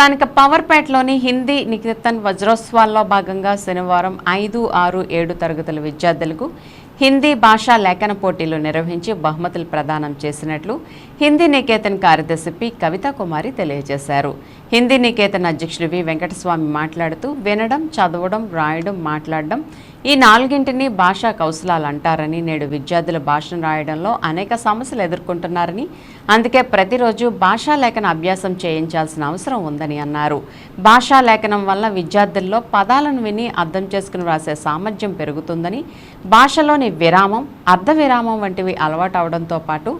స్థానిక పవర్పేటలోని హిందీ నికేతన్ వజ్రోత్సవాల్లో భాగంగా శనివారం ఐదు ఆరు ఏడు తరగతుల విద్యార్థులకు హిందీ భాషా లేఖన పోటీలు నిర్వహించి బహుమతులు ప్రదానం చేసినట్లు హిందీ నికేతన్ కార్యదర్శి పి. కవితా కుమారి తెలియజేశారు. హిందీ నికేతన్ అధ్యక్షుడు వి. వెంకటస్వామి మాట్లాడుతూ వినడం చదవడం రాయడం మాట్లాడడం ఈ నాలుగింటిని భాషా కౌశలాలు అంటారని నేడు విద్యార్థులు భాషను రాయడంలో అనేక సమస్యలు ఎదుర్కొంటున్నారని అందుకే ప్రతిరోజు భాషా లేఖన అభ్యాసం చేయించాల్సిన అవసరం ఉందని అన్నారు. భాషా లేఖనం వల్ల విద్యార్థుల్లో పదాలను విని అర్థం చేసుకుని రాసే సామర్థ్యం పెరుగుతుందని భాషలోని విరామం అర్ధ విరామం వంటివి అలవాటు అవడంతో పాటు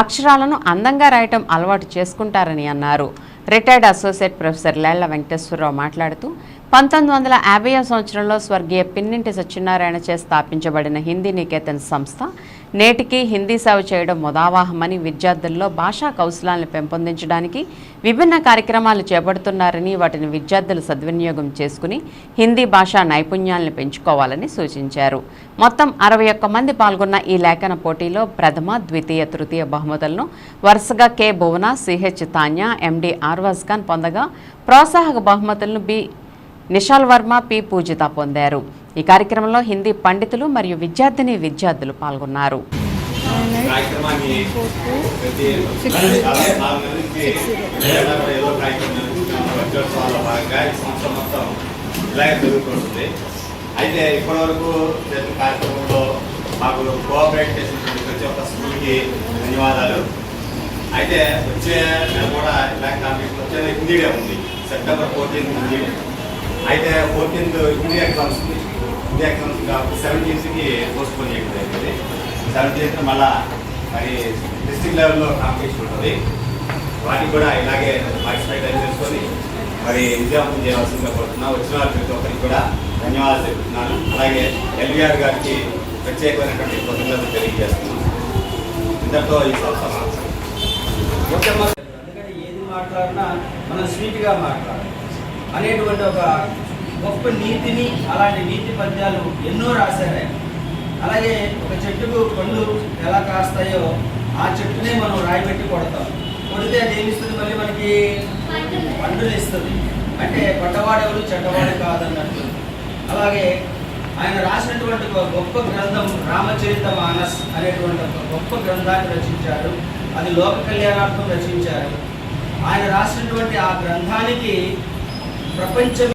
అక్షరాలను అందంగా రాయటం అలవాటు చేసుకుంటారని అన్నారు. Retired associate professor Lella Venkateswara Rao మాట్లాడుతూ పంతొమ్మిది వందల యాభైవ సంవత్సరంలో స్వర్గీయ పిన్నింటి సత్యనారాయణ చే స్థాపించబడిన హిందీ నికేతన్ సంస్థ నేటికి హిందీ సేవ చేయడం ముదావాహమని విద్యార్థుల్లో భాషా కౌశలాలను పెంపొందించడానికి విభిన్న కార్యక్రమాలు చేపడుతున్నారని వాటిని విద్యార్థులు సద్వినియోగం చేసుకుని హిందీ భాషా నైపుణ్యాలను పెంచుకోవాలని సూచించారు. మొత్తం అరవై ఒక్క మంది పాల్గొన్న ఈ లేఖన పోటీలో ప్రథమ ద్వితీయ తృతీయ బహుమతులను వరుసగా K Bhuvana CH Tanya MD Arvaz Khan పొందగా ప్రోత్సాహక బహుమతులను బి నిషాల్ వర్మ పి పూజిత పొందారు. ఈ కార్యక్రమంలో హిందీ పండితులు మరియు విద్యార్థిని విద్యార్థులు పాల్గొన్నారు. కార్యక్రమాన్ని ప్రతి చాలా అయితే ఇప్పటివరకు జరిగిన కార్యక్రమంలో మాకు కోఆపరేట్ చేసినటువంటి ప్రతి ఒక్క స్కూల్కి ధన్యవాదాలు. అయితే వచ్చే నెల కూడా ఇలాంటి కాంపిటీషన్ వచ్చే నెల హిందీ డే ఉంది. సెప్టెంబర్ ఫోర్టీన్త్ హిందీ అయితే ఫోర్టీన్త్ హిందీ ఎగ్జామ్స్ ఉంది. హిందీ ఎగ్జామ్స్ సెవెంటీన్త్కి పోస్ట్ పోన్ చేయడం జరిగింది. సెవెంటీన్త్ మళ్ళా మరి డిస్ట్రిక్ట్ లెవెల్లో కాంపిటీషన్ ఉంటుంది. వాటికి కూడా ఇలాగే పార్టిసిపేట్ అని చేసుకొని మరి విజయవంతం చేయవలసిందిగా కోరుతున్నా. వచ్చిన వారి ప్రతి ఒక్కరికి కూడా ధన్యవాదాలు చెప్తున్నాను అలాగే ఎల్వీఆర్ గారికి ప్రత్యేకమైనటువంటి కృతజ్ఞతలు తెలియజేస్తున్నాను ఇంతటితో ఈ సంవత్సరం ఏది మాట్లాడినా మనం స్వీట్గా మాట్లాడాలి అనేటువంటి ఒక గొప్ప నీతిని అలాంటి నీతి పద్యాలు ఎన్నో రాశారు. అలాగే ఒక చెట్టుకు పండ్లు ఎలా కాస్తాయో ఆ చెట్టునే మనం రాయిపెట్టి కొడతాం. కొడితే అది ఏమిస్తుంది? మళ్ళీ మనకి పండులు ఇస్తుంది. అంటే పట్టవాడెవరు చెడ్డవాడు కాదన్నట్టు. అలాగే ఆయన రాసినటువంటి ఒక గొప్ప గ్రంథం రామచరిత మానస్ అనేటువంటి ఒక గొప్ప గ్రంథాన్ని రచించారు. అది లోక కళ్యాణార్థం రచించారు. ఆయన రాసినటువంటి ఆ గ్రంథానికి ప్రపంచం